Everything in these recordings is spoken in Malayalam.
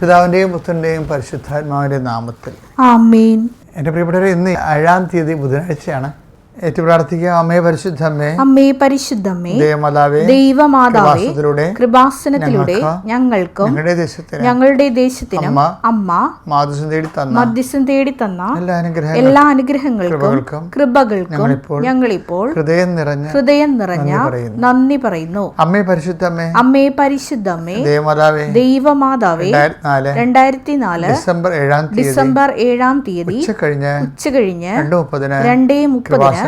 പിതാവിന്റെയും പുത്രന്റെയും പരിശുദ്ധാത്മാവിന്റെ നാമത്തിൽ. എന്റെ പ്രിയപ്പെട്ടവരെ ഇന്ന് ഏഴാം തീയതി ബുധനാഴ്ചയാണ്. ഏറ്റു പ്രാർത്ഥിക്കുക അമ്മേ പരിശുദ്ധമ്മേ അമ്മേ പരിശുദ്ധമ്മേ ദേവമാതാവേ ദൈവമാതാവേ കൃപാസനത്തിലൂടെ ഞങ്ങൾക്കും ഞങ്ങളുടെ ദേശത്തിന് ഞങ്ങളുടെ ദേശത്തിനും അമ്മ മാതൃസം തേടി തന്ന മധ്യസ്ഥം തേടി തന്ന എല്ലാ എല്ലാ അനുഗ്രഹങ്ങൾക്കും കൃപകൾക്കും ഞങ്ങളിപ്പോൾ ഹൃദയം നിറഞ്ഞ ഹൃദയം നിറഞ്ഞ നന്ദി പറയുന്നു. അമ്മേ പരിശുദ്ധമ്മേ അമ്മേ പരിശുദ്ധമ്മേ ദേവമാതാവേ ദൈവമാതാവേ രണ്ടായിരത്തി നാല് ഡിസംബർ ഏഴാം ഡിസംബർ ഏഴാം തീയതി ഉച്ച കഴിഞ്ഞ് ഉച്ച കഴിഞ്ഞ് രണ്ട് മുപ്പതിന് രണ്ടേ മുപ്പതിന്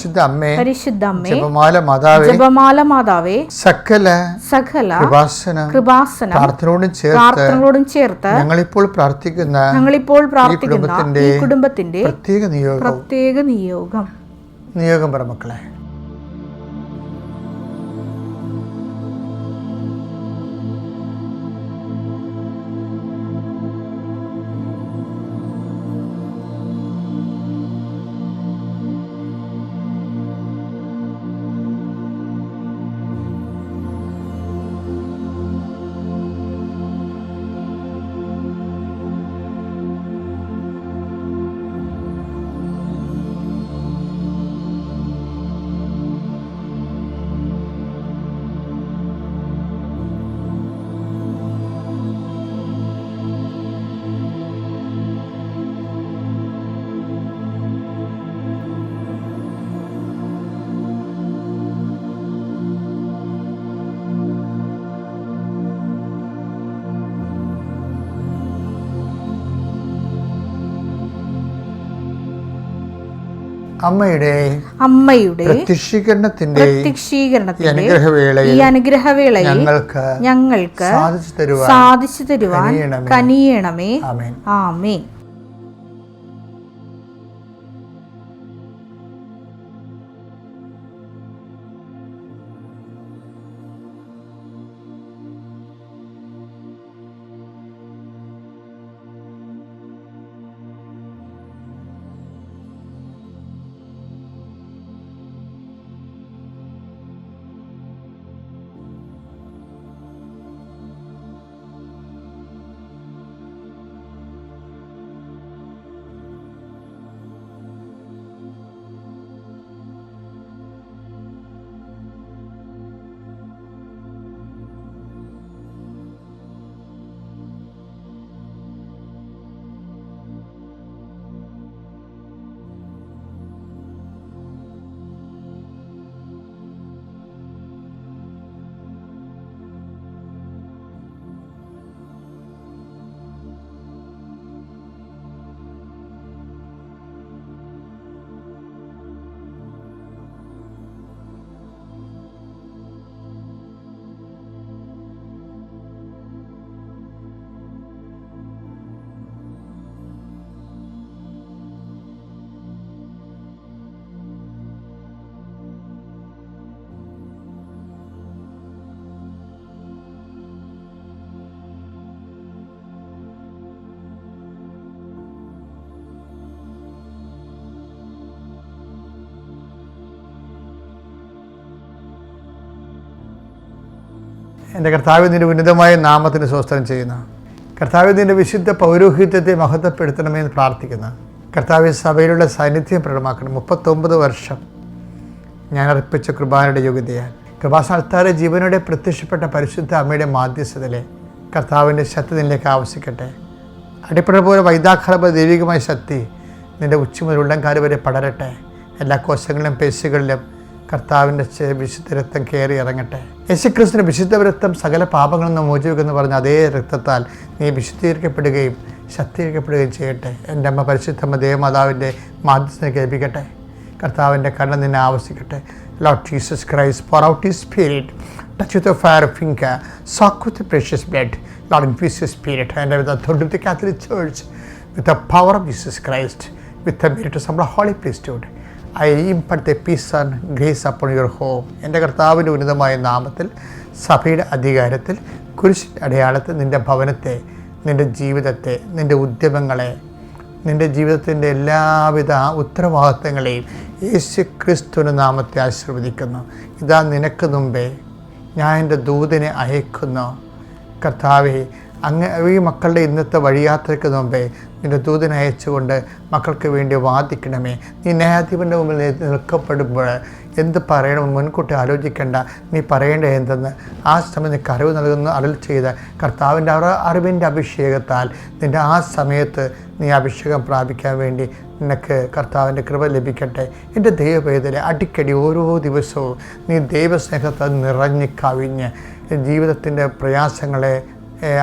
വഴി അമ്മേ പരിശുദ്ധ അമ്മേ ജപമാല മാതാവേ ജപമാല മാതാവേ സകല സകല കൃപാസന കൃപാസന പ്രാർത്ഥനയോടും ചേർത്ത് പ്രാർത്ഥനകളോടും ചേർത്ത് ഞങ്ങളിപ്പോൾ പ്രാർത്ഥിക്കുന്ന ഞങ്ങളിപ്പോൾ പ്രാർത്ഥിക്കുന്ന കുടുംബത്തിന്റെ പ്രത്യേക നിയോഗം. പ്രത്യേക നിയോഗം. നിയോഗം പറ മക്കളെ. അമ്മയുടെ അമ്മയുടെ പ്രത്യക്ഷീകരണത്തിന്റെ അനുഗ്രഹവേളയിൽ ഈ അനുഗ്രഹവേളയിൽ ഞങ്ങൾക്ക് ഞങ്ങൾക്ക് സാധിച്ചു തരുവാൻ സാധിച്ചു തരുവാൻ കനിയണമേ. കനിയണമേ. ആമേൻ. എന്റെ കർത്താവിന്റെ ഉന്നതമായ നാമത്തിന് സ്വസ്ത്രം ചെയ്യുന്നു. കർത്താവിന്റെ വിശുദ്ധ പൗരോഹിത്യത്തെ മഹത്വപ്പെടുത്തണമെന്ന് പ്രാർത്ഥിക്കുന്ന. കർത്താവ് സഭയിലുള്ള സാന്നിധ്യം പ്രകടമാക്കണം മുപ്പത്തൊമ്പത് വർഷം ഞാൻ അർപ്പിച്ച കൃപാനയുടെ യോഗ്യതയാൽ. കൃപാസ്ഥാനത്താരെ ജീവനോടെ പ്രത്യക്ഷപ്പെട്ട പരിശുദ്ധ അമ്മയുടെ മാധ്യസ്ഥതയിലെ കർത്താവിന്റെ ശക്തി നിന്നിലേക്ക് ആവശ്യിക്കട്ടെ അടിപ്പട പോലെ വൈദാഖലപ ദൈവികമായ ശക്തി നിന്റെ ഉച്ച മുതൽ ഉള്ളംകാൽ വരെ പടരട്ടെ. എല്ലാ കോശങ്ങളിലും പേശികളിലും കർത്താവിന്റെ വിശുദ്ധ രക്തം കയറി ഇറങ്ങട്ടെ യേശുക്രിസ്തുവിന്റെ വിശുദ്ധ രക്തം സകല പാപങ്ങളിൽ നിന്ന് പറഞ്ഞ അതേ രക്തത്താൽ നീ വിശുദ്ധീകരിക്കപ്പെടുകയും ശക്തീകരിക്കപ്പെടുകയും ചെയ്യട്ടെ എന്റെ അമ്മ പരിശുദ്ധമ്മ ദേവമാതാവിന്റെ മാധ്യസ്ഥനെ കേൾപ്പിക്കട്ടെ കർത്താവിന്റെ കണ്ണ് നിന്നെ ആവശ്യിക്കട്ടെ Lord Jesus Christ, pour out His Spirit, touch with the fire of finger, soak with the precious blood. Lord, infuse Your Spirit, and with the authority of the Catholic Church, with the power of Jesus Christ, I impart the peace and grace upon your home എന്റെ കർത്താവിന്റെ ഉന്നതമായ നാമത്തിൽ സഭയുടെ അധികാരത്തിൽ കുരിശ് അടയാളത്തിൽ നിന്റെ ഭവനത്തെ നിന്റെ ജീവിതത്തെ നിന്റെ ഉദ്യമങ്ങളെ നിന്റെ ജീവിതത്തിന്റെ എല്ലാവിധ ഉത്തരവാദിത്തങ്ങളെയും യേശു ക്രിസ്തുവിന്റെ നാമത്തെ ആശീർവദിക്കുന്നു. ഇതാ നിനക്ക് മുമ്പേ ഞാൻ എന്റെ ദൂതിനെ അയക്കുന്നു. കർത്താവെ അങ്ങ് ഈ മക്കളുടെ ഇന്നത്തെ വഴിയാത്രയ്ക്ക് മുമ്പേ നിന്റെ ദൂതനെ അയച്ചുകൊണ്ട് മക്കൾക്ക് വേണ്ടി വാദിക്കണമേ. നീ ന്യായാധിപന്റെ മുമ്പിൽ നിൽക്കപ്പെടുമ്പോൾ എന്ത് പറയണമെന്ന് മുൻകൂട്ടി ആലോചിക്കേണ്ട. നീ പറയേണ്ട എന്തെന്ന്? ആ സമയം നിനക്ക് അറിവ് നൽകുന്ന അരൽ ചെയ്ത കർത്താവിന്റെ അറ അറിവിന്റെ അഭിഷേകത്താൽ നിന്റെ ആ സമയത്ത് നീ അഭിഷേകം പ്രാപിക്കാൻ വേണ്ടി നിനക്ക് കർത്താവിന്റെ കൃപ ലഭിക്കട്ടെ. എന്റെ ദൈവവേദന അടിക്കടി ഓരോ ദിവസവും നീ ദൈവസ്നേഹത്താൽ നിറഞ്ഞ് കവിഞ്ഞ് ജീവിതത്തിന്റെ പ്രയാസങ്ങളെ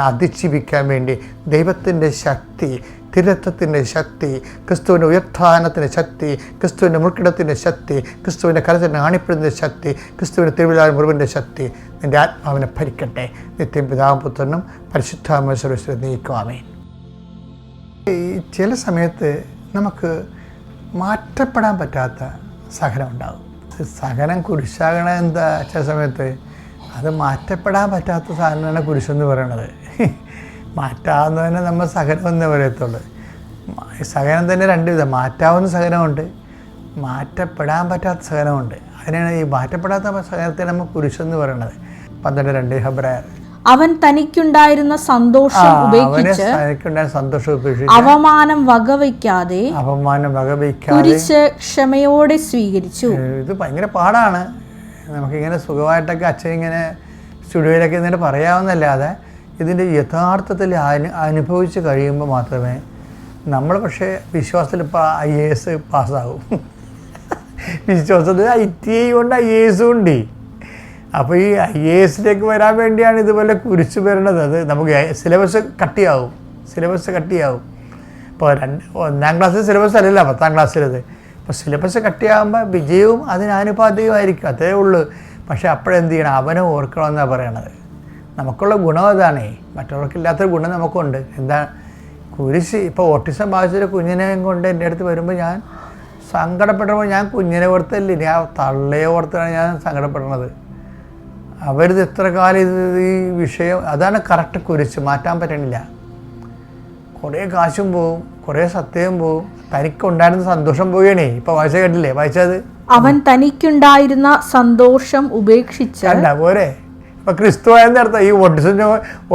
അതിജീവിക്കാൻ വേണ്ടി ദൈവത്തിന്റെ ശക്തി തിരുത്തത്തിന്റെ ശക്തി ക്രിസ്തുവിന്റെ ഉയർത്ഥാനത്തിന്റെ ശക്തി ക്രിസ്തുവിന്റെ മുൾക്കിടത്തിന്റെ ശക്തി ക്രിസ്തുവിന്റെ കരത്തിന്റെ ആണിപ്പിടുന്ന ശക്തി ക്രിസ്തുവിന്റെ തിരുവിഴാ മുറിവിന്റെ ശക്തി നിന്റെ ആത്മാവിനെ ഭരിക്കട്ടെ. നിത്യം പിതാപുത്രനും പരിശുദ്ധാമേശ്വര നീക്കുവാമേ ഈ ചില സമയത്ത് നമുക്ക് മാറ്റപ്പെടാൻ പറ്റാത്ത സഹനം ഉണ്ടാകും. സഹനം കുരിശാകണം എന്താ ചില സമയത്ത്? അത് മാറ്റപ്പെടാൻ പറ്റാത്ത സാധനമാണ് കുരിശെന്ന് പറയണത്. മാറ്റാവുന്നതിനെ നമ്മൾ സഹനം എന്നേ പറയത്തുള്ളൂ. സഹനം തന്നെ രണ്ട് വിധം. മാറ്റാവുന്ന സഹനമുണ്ട് മാറ്റപ്പെടാൻ പറ്റാത്ത സഹനമുണ്ട്. അതിനാണ് ഈ മാറ്റപ്പെടാത്ത സഹനത്തെ നമ്മൾ കുരിശെന്ന് പറയണത്. പന്ത്രണ്ട് രണ്ട് ഹബ്രായർ. അവൻ തനിക്കുണ്ടായിരുന്ന സന്തോഷം ഉപേക്ഷിച്ച് തനിക്കുണ്ടായ സന്തോഷം ഉപേക്ഷിച്ച് അവമാനം വകവയ്ക്കാതെ അപമാനം വകവയ്ക്കാതെ കുരിശ് ക്ഷമയോടെ സ്വീകരിച്ചു. ഇത് ഭയങ്കര പാടാണ്. നമുക്കിങ്ങനെ സുഖമായിട്ടൊക്കെ അച്ഛൻ ഇങ്ങനെ സ്റ്റുഡിയോയിലൊക്കെ ഇങ്ങനെ പറയാവുന്നല്ലാതെ ഇതിന്റെ യഥാർത്ഥത്തിൽ അനു അനുഭവിച്ച് കഴിയുമ്പോൾ മാത്രമേ നമ്മൾ പക്ഷേ വിശ്വാസത്തിൽ ഇപ്പോൾ ഐ എ എസ് പാസ്സാകും വിശ്വാസത്തിൽ ഐ ടി ഐ ഉണ്ട് ഐ എ എസും ഉണ്ട്. അപ്പോൾ ഈ ഐ എ എസിലേക്ക് വരാൻ വേണ്ടിയാണ് ഇതുപോലെ കുരിച്ചു വരണത്. അത് നമുക്ക് സിലബസ് കട്ടിയാവും. സിലബസ് കട്ടിയാവും. ഇപ്പോൾ രണ്ട് ഒന്നാം ക്ലാസ്സിൽ സിലബസ് അല്ലല്ലോ പത്താം ക്ലാസ്സിലത്. അപ്പോൾ സിലബസ് കട്ടിയാകുമ്പോൾ വിജയവും അതിനാനുപാതികമായിരിക്കും അതേ ഉള്ളൂ. പക്ഷേ അപ്പോഴെന്ത് ചെയ്യണം? അവനെ ഓർക്കണമെന്നാണ് പറയണത്. നമുക്കുള്ള ഗുണം അതാണേ. മറ്റുള്ളവർക്കില്ലാത്തൊരു ഗുണം നമുക്കുണ്ട്. എന്താ? കുരിശ് ഇപ്പോൾ ഓട്ടിസം ബാധിച്ചൊരു കുഞ്ഞിനെ കൊണ്ട് എന്റെ അടുത്ത് വരുമ്പോൾ ഞാൻ സങ്കടപ്പെടുമ്പോൾ ഞാൻ കുഞ്ഞിനെ ഓർത്തല്ലേ ഞാൻ തള്ളയെ ഓർത്താണ് ഞാൻ സങ്കടപ്പെടുന്നത് അവരിത് എത്ര കാലം ഇത് ഈ വിഷയം? അതാണ് കറക്റ്റ് കുരിശ്. മാറ്റാൻ പറ്റണില്ല. കുറേ കാശും പോവും. കുറേ സത്യവും പോവും. തനിക്കുണ്ടായിരുന്ന സന്തോഷം പോവുകയാണേ ഇപ്പൊ വായിച്ച കേട്ടില്ലേ? വായിച്ചത്? അവൻ തനിക്കുണ്ടായിരുന്ന സന്തോഷം ഉപേക്ഷിച്ച് പോരെ. ഇപ്പൊ ക്രിസ്തു ആയെന്ന് അർത്ഥം ഈ ഓട്ടിസം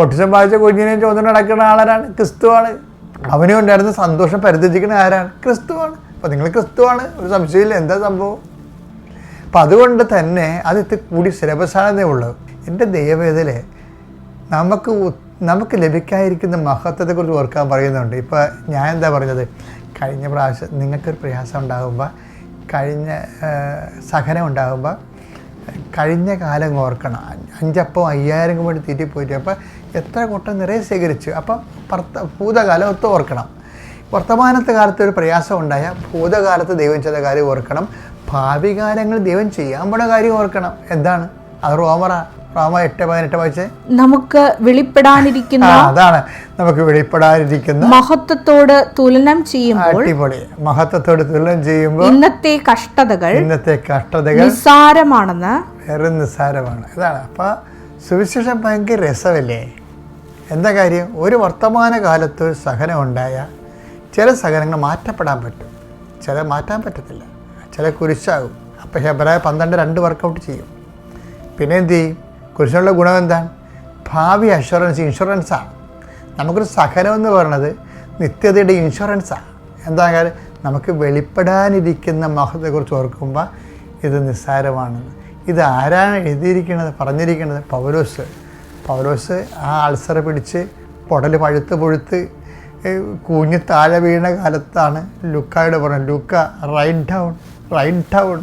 ഓട്ടിസം ബാധിച്ച കുഞ്ഞിനെ ചോദ്യം നടക്കുന്ന ആളാരാണ്? ക്രിസ്തുവാണ് അവനും ഉണ്ടായിരുന്ന സന്തോഷം പരിധിക്കുന്ന ആരാണ്? ക്രിസ്തുവാണ് അപ്പൊ നിങ്ങൾ ക്രിസ്തുവാണ് ഒരു സംശയമില്ല. എന്താ സംഭവം? അപ്പം അതുകൊണ്ട് തന്നെ അത് ഇത് കൂടി സിലബസാണെന്നേ ഉള്ളൂ. എന്റെ ദൈവവേദലെ നമുക്ക് നമുക്ക് ലഭിക്കാതിരിക്കുന്ന മഹത്വത്തെക്കുറിച്ച് ഓർക്കാൻ പറയുന്നുണ്ട്. ഇപ്പോൾ ഞാൻ എന്താ പറഞ്ഞത്? കഴിഞ്ഞ പ്രാവശ്യം നിങ്ങൾക്കൊരു പ്രയാസം ഉണ്ടാകുമ്പോൾ കഴിഞ്ഞ സഹനം ഉണ്ടാകുമ്പോൾ കഴിഞ്ഞ കാലം ഓർക്കണം. അഞ്ചപ്പം അയ്യായിരം കൂടി തീറ്റിപ്പോയിട്ട് അപ്പോൾ എത്ര കൂട്ടം നിറയെ ശേഖരിച്ചു. അപ്പം ഭർത്ത ഭൂതകാലം ഒത്ത് ഓർക്കണം. വർത്തമാനത്തെ കാലത്ത് ഒരു പ്രയാസം ഉണ്ടായാൽ ഭൂതകാലത്ത് ദൈവം ചെയ്ത കാര്യം ഓർക്കണം. ഭാവി കാലങ്ങൾ ദൈവം ചെയ്യാൻ പോണ കാര്യം ഓർക്കണം. എന്താണ്? അത് റോമറ. നമുക്ക് വെളിപ്പെടാനിരിക്കുന്ന അതാണ്. നമുക്ക് വെളിപ്പെടാനിരിക്കുന്ന മഹത്വത്തോട് തുലനം ചെയ്യുമ്പോൾ അടിപൊളി. മഹത്വത്തോട് തുലനം ചെയ്യുമ്പോൾ ഇന്നത്തെ കഷ്ടതകൾ ഇന്നത്തെ കഷ്ടതകൾ നിസ്സാരമാണെന്ന് വെറും നിസ്സാരമാണ്. ഇതാണ്. അപ്പോൾ സുവിശേഷം ഭയങ്കര രസമല്ലേ? എന്താ കാര്യം? ഒരു വർത്തമാന കാലത്ത് സഹനം ഉണ്ടായ ചില സഹനങ്ങൾ മാറ്റപ്പെടാൻ പറ്റും. ചില മാറ്റാൻ പറ്റത്തില്ല. ചില കുരിശാകും. അപ്പോൾ ഹെബ്രായ പന്ത്രണ്ട് രണ്ട് വർക്കൗട്ട് ചെയ്യും. പിന്നെ എന്ത് ചെയ്യും? കുരിശിനുള്ള ഗുണം എന്താണ് ഭാവി അഷുറൻസ് ഇൻഷുറൻസാണ് നമുക്കൊരു സഹനം എന്ന് പറയുന്നത് നിത്യതയുടെ ഇൻഷുറൻസാണ് എന്താ കാര്യം? നമുക്ക് വെളിപ്പെടാനിരിക്കുന്ന മഹത്തെക്കുറിച്ച് ഓർക്കുമ്പോൾ ഇത് നിസ്സാരമാണെന്ന് ഇത് ആരാണ് എഴുതിയിരിക്കുന്നത് പറഞ്ഞിരിക്കുന്നത്? പൗലോസ്. പൗലോസ് ആ അൾസർ പിടിച്ച് പൊടൽ പഴുത്ത് പൊഴുത്ത് കൂഞ്ഞ് താഴെ വീണ കാലത്താണ് ലുക്കായുടെ പറഞ്ഞത്. Luke right down right down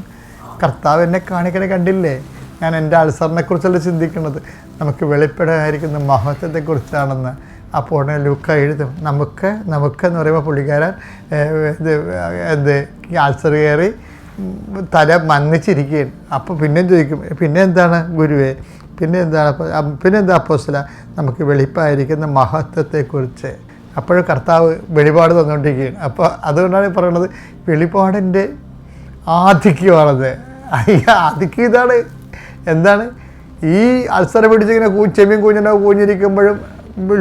കർത്താവ് എന്നെ കാണിക്കണ കണ്ടില്ലേ? ഞാൻ എന്റെ അൾസറിനെ കുറിച്ചല്ല ചിന്തിക്കുന്നത്? നമുക്ക് വെളിപ്പെടാതിരിക്കുന്ന മഹത്വത്തെക്കുറിച്ചാണെന്ന് അപ്പോൾ ഉടനെ ലുക്ക എഴുതും. നമുക്ക് നമുക്ക് എന്ന് പറയുമ്പോൾ പുള്ളിക്കാരൻ ഇത് എന്ത് അൾസർ കയറി തല മന്നിച്ചിരിക്കുകയാണ്. അപ്പോൾ പിന്നെ ചോദിക്കും പിന്നെ എന്താണ് ഗുരുവേ? പിന്നെ എന്താണ് പിന്നെ എന്താ അപ്പോസ്തല? നമുക്ക് വെളിപ്പായിരിക്കുന്ന മഹത്വത്തെക്കുറിച്ച് അപ്പോഴും കർത്താവ് വെളിപാട് തന്നുകൊണ്ടിരിക്കുകയാണ്. അപ്പോൾ അതുകൊണ്ടാണ് പറയുന്നത് വെളിപാടിന്റെ ആധിക്യമാണത്. ആധിക്യം ഇതാണ്. എന്താണ്? ഈ അൾസർ പിടിച്ചിങ്ങനെ കൂ ചെമ്മീൻ കൂഞ്ഞിനോ കൂഞ്ഞിരിക്കുമ്പോഴും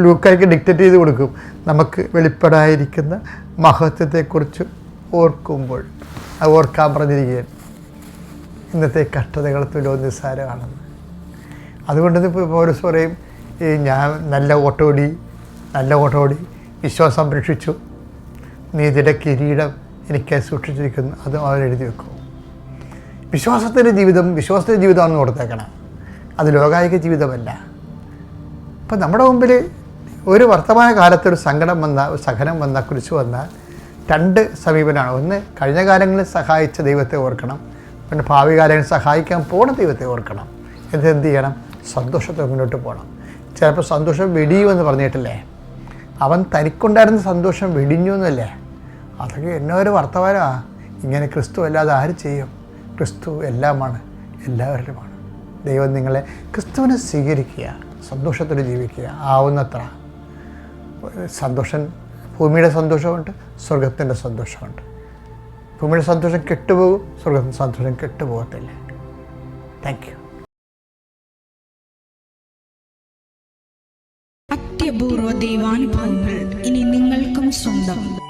ലൂക്കായ്ക്ക് ഡിക്റ്റേറ്റ് ചെയ്ത് കൊടുക്കും. നമുക്ക് വെളിപ്പെടായിരിക്കുന്ന മഹത്വത്തെക്കുറിച്ച് ഓർക്കുമ്പോൾ അത് ഓർക്കാൻ പറഞ്ഞിരിക്കുകയാണ്. ഇന്നത്തെ കഷ്ടതകൾ തുലോ നിസ്സാരമാണെന്ന് അതുകൊണ്ട് ഇപ്പോൾ പൗരസ് പറയും ഈ ഞാൻ നല്ല ഓട്ടോടി നല്ല ഓട്ടോടി വിശ്വാസം സംരക്ഷിച്ചു. നീതിയുടെ കിരീടം എനിക്ക് സൂക്ഷിച്ചിരിക്കുന്നു. അതും അവരെഴുതി വെക്കും. വിശ്വാസത്തിന്റെ ജീവിതം വിശ്വാസത്തിന്റെ ജീവിതമാണെന്ന് കൊടുത്തേക്കണം അത് ലോകായിക ജീവിതമല്ല. അപ്പം നമ്മുടെ മുമ്പിൽ ഒരു വർത്തമാന കാലത്ത് ഒരു സങ്കടം വന്ന ഒരു സഹനം വന്ന കുറിച്ച് വന്നാൽ രണ്ട് സമീപനമാണ് ഒന്ന് കഴിഞ്ഞ കാലങ്ങളിൽ സഹായിച്ച ദൈവത്തെ ഓർക്കണം. പിന്നെ ഭാവി കാലങ്ങളിൽ സഹായിക്കാൻ പോണ ദൈവത്തെ ഓർക്കണം. ഇത് എന്ത് ചെയ്യണം? സന്തോഷത്തെ മുന്നോട്ട് പോകണം. ചിലപ്പോൾ സന്തോഷം വെടിയുമെന്ന് പറഞ്ഞിട്ടില്ലേ? അവൻ തനിക്കുണ്ടായിരുന്ന സന്തോഷം വെടിഞ്ഞു എന്നല്ലേ? അതൊക്കെ എന്നോ ഒരു വർത്തമാനമാണ് ഇങ്ങനെ ക്രിസ്തു അല്ലാതെ ആര് ചെയ്യും? ക്രിസ്തു എല്ലാമാണ് എല്ലാവരിലുമാണ്. ദൈവം നിങ്ങളെ ക്രിസ്തുവിനെ സ്വീകരിക്കുക സന്തോഷത്തോടെ ജീവിക്കുക ആവുന്നത്ര. സന്തോഷം ഭൂമിയുടെ സന്തോഷമുണ്ട് സ്വർഗത്തിന്റെ സന്തോഷമുണ്ട്. ഭൂമിയുടെ സന്തോഷം കെട്ടുപോകും സ്വർഗത്തിന്റെ സന്തോഷം കെട്ടുപോകത്തില്ല. താങ്ക് യു അത്യപൂർവ ദൈവാനുഭവങ്ങൾ ഇനി നിങ്ങൾക്കും സ്വന്തം.